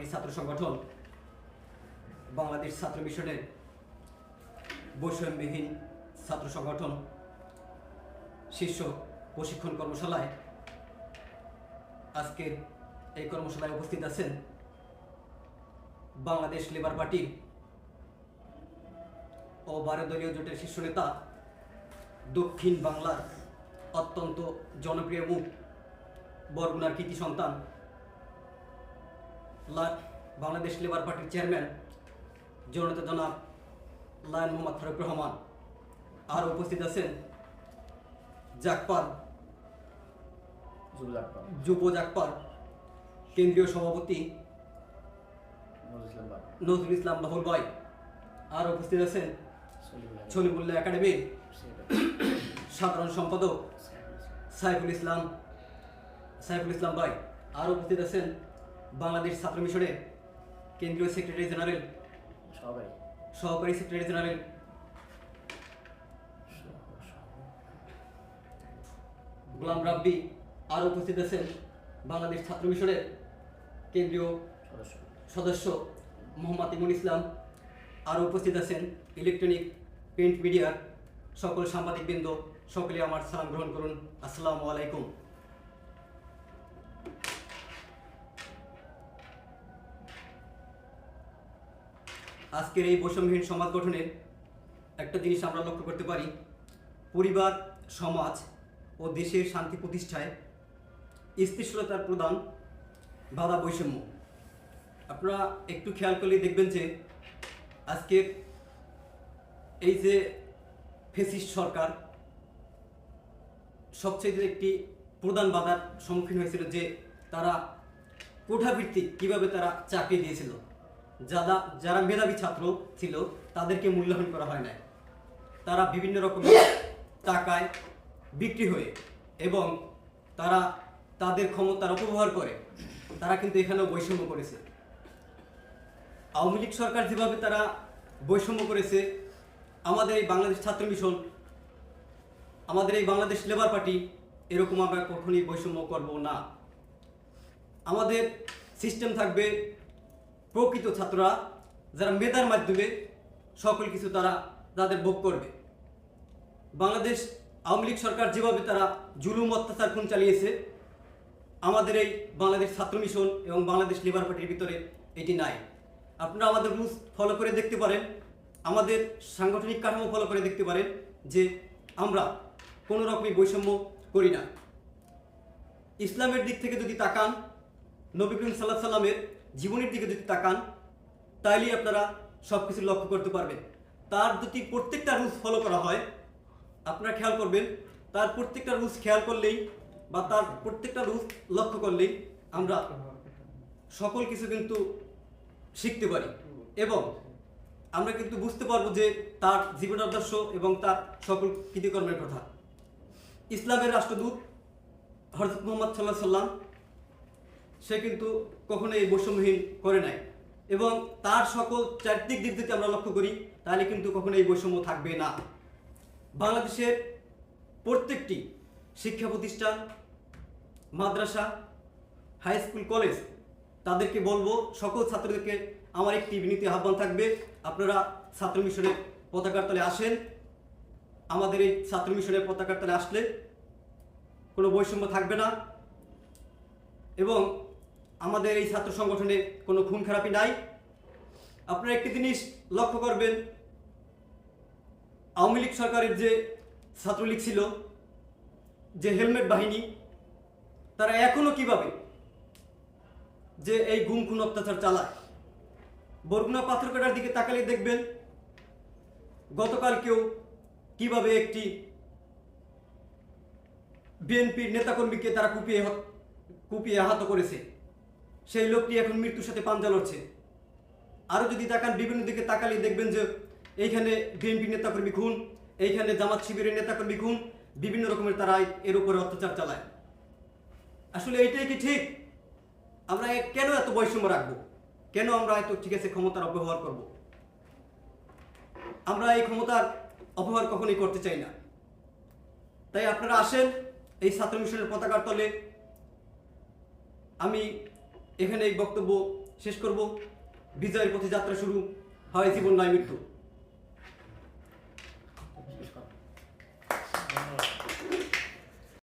পার্টির ছাত্র সংগঠন বাংলাদেশ ছাত্র মিশনের বৈষম্যবিহীন ছাত্র সংগঠন শীর্ষ প্রশিক্ষণ কর্মশালায় আজকের এই কর্মশালায় উপস্থিত আছেন বাংলাদেশ লেবার পার্টি ও বারো দলীয় জোটের শীর্ষ নেতা দক্ষিণ বাংলার অত্যন্ত জনপ্রিয় মুখ বরগুনার কৃতি সন্তান বাংলাদেশ লেবার পার্টির চেয়ারম্যান জনতা জনাব লায়ন মোহাম্মদ ফারুক রহমান। আর উপস্থিত আছেন জাকপার যুব জাকপার কেন্দ্রীয় সভাপতি নজরুল ইসলাম লাহুল ভাই। আর উপস্থিত আছেন সলিমুল্লাহ একাডেমির সাধারণ সম্পাদক সাইফুল ইসলাম। সাইফুল ইসলাম সাইফুল ইসলাম ভাই। আর উপস্থিত আছেন বাংলাদেশ ছাত্র মিশনের কেন্দ্রীয় সেক্রেটারি জেনারেল। সবাই সহকারী সেক্রেটারি জেনারেল। গোলাম রাব্বি আর উপস্থিত আছেন বাংলাদেশ ছাত্র মিশনের কেন্দ্রীয় সদস্য। সদস্য মোহাম্মদ ইমুল ইসলাম। আরও উপস্থিত আছেন ইলেকট্রনিক প্রিন্ট মিডিয়ার সকল সাংবাদিকবৃন্দ। সকলে আমার সালাম গ্রহণ করুন। আসসালামু আলাইকুম। আজকের এই বৈষম্যহীন সমাজ গঠনের একটা জিনিস আমরা লক্ষ্য করতে পারি। পরিবার, সমাজ ও দেশের শান্তি প্রতিষ্ঠায় স্থিতিশীলতার প্রদান বাধা বৈষম্য। আপনারা একটু খেয়াল করলে দেখবেন যে আজকের এই যে ফেসিস্ট সরকার সবচেয়ে একটি প্রধান বাধার সম্মুখীন হয়েছিল যে তারা কোঠাভিত্তিক কীভাবে তারা চাকরি দিয়েছিল। যারা যারা মেধাবী ছাত্র ছিল, তাদেরকে মূল্যায়ন করা হয় নাই। তারা বিভিন্ন রকমের টাকায় বিক্রি হয়ে এবং তারা তাদের ক্ষমতার অপব্যবহার করে, তারা কিন্তু এখানেও বৈষম্য করেছে। আওয়ামী লীগ সরকার যেভাবে তারা বৈষম্য করেছে, আমাদের এই বাংলাদেশ ছাত্র মিশন, আমাদের এই বাংলাদেশ লেবার পার্টি, এরকম আমরা কখনই বৈষম্য করব না। আমাদের সিস্টেম থাকবে প্রকৃত ছাত্ররা, যারা মেধার মাধ্যমে সকল কিছু তারা তাদের ভোগ করবে। বাংলাদেশ আওয়ামী লীগ সরকার যেভাবে তারা জুলুম, অত্যাচার, খুন চালিয়েছে, আমাদের এই বাংলাদেশ ছাত্র মিশন এবং বাংলাদেশ লেবার পার্টির ভিতরে এটি নাই। আপনারা আমাদের রুলস ফলো করে দেখতে পারেন, আমাদের সাংগঠনিক কাঠামো ফলো করে দেখতে পারেন যে আমরা কোনো রকমই বৈষম্য করি না। ইসলামের দিক থেকে যদি তাকান, নবী করিম সাল্লাহ সাল্লামের জীবনের দিকে যদি তাকান, তাইলেই আপনারা সব কিছু লক্ষ্য করতে পারবেন। তার যদি প্রত্যেকটা রুলস ফলো করা হয়। আপনারা খেয়াল করবেন, তার প্রত্যেকটা রুলস খেয়াল করলেই বা তার প্রত্যেকটা রুলস লক্ষ্য করলেই আমরা সকল কিছু কিন্তু শিখতে পারি এবং আমরা কিন্তু বুঝতে পারব যে তার জীবন আদর্শ এবং তার সকল কৃতিকর্মের কথা। ইসলামের রাষ্ট্রদূত হরজত মোহাম্মদ সাল্লাহ সাল্লাম সে কিন্তু কখনো এই বৈষম্যহীন করে নাই। এবং তার সকল চারিত্রিক দিক যদি আমরা লক্ষ্য করি, তাহলে কিন্তু কখনো এই বৈষম্য থাকবে না। বাংলাদেশের প্রত্যেকটি শিক্ষা প্রতিষ্ঠান, মাদ্রাসা হাই স্কুল কলেজ তাদেরকে বলব, সকল ছাত্রদেরকে আমার একটি বিনীত আহ্বান থাকবে, আপনারা ছাত্র মিশনের পতাকার তলে আসেন। আমাদের এই ছাত্র মিশনের পতাকার তলে আসলে কোনো বৈষম্য থাকবে না। এবং আমাদের এই ছাত্র সংগঠনে কোনো খুন খারাপি নাই। আপনারা একটি জিনিস লক্ষ্য করবেন, আওয়ামী লীগ সরকারের যে ছাত্রলীগ ছিল, যে হেলমেট বাহিনী, তারা এখনও কীভাবে যে এই গুম খুন অত্যাচার চালায়? বরগুনা পাথরকাটার দিকে তাকালে দেখবেন, গতকালকেও কীভাবে একটি বিএনপির নেতাকর্মীকে তারা কুপিয়ে কুপিয়ে আহত করেছে। সেই লোকটি এখন মৃত্যুর সাথে পাঞ্জা লড়ছে। আরও যদি তাকান, বিভিন্ন দিকে তাকালে দেখবেন যে এইখানে বিএনপি নেতাকর্মী খুন, এইখানে জামাত শিবিরের নেতাকর্মী খুন, বিভিন্ন রকমের তারা এর উপরে অত্যাচার চালায়। আসলে এইটাই কি ঠিক? আমরা কেন এত বৈষম্য রাখব? কেন আমরা এত ঠিক আছে ক্ষমতার অপব্যবহার করব? আমরা এই ক্ষমতার অপব্যবহার কখনোই করতে চাই না। তাই আপনারা আসেন এই ছাত্র মিশনের পতাকার তলে। আমি এখানে এই বক্তব্য শেষ করব। বিজয়ের পথে যাত্রা শুরু। হয় জীবন নয় মৃত্যু।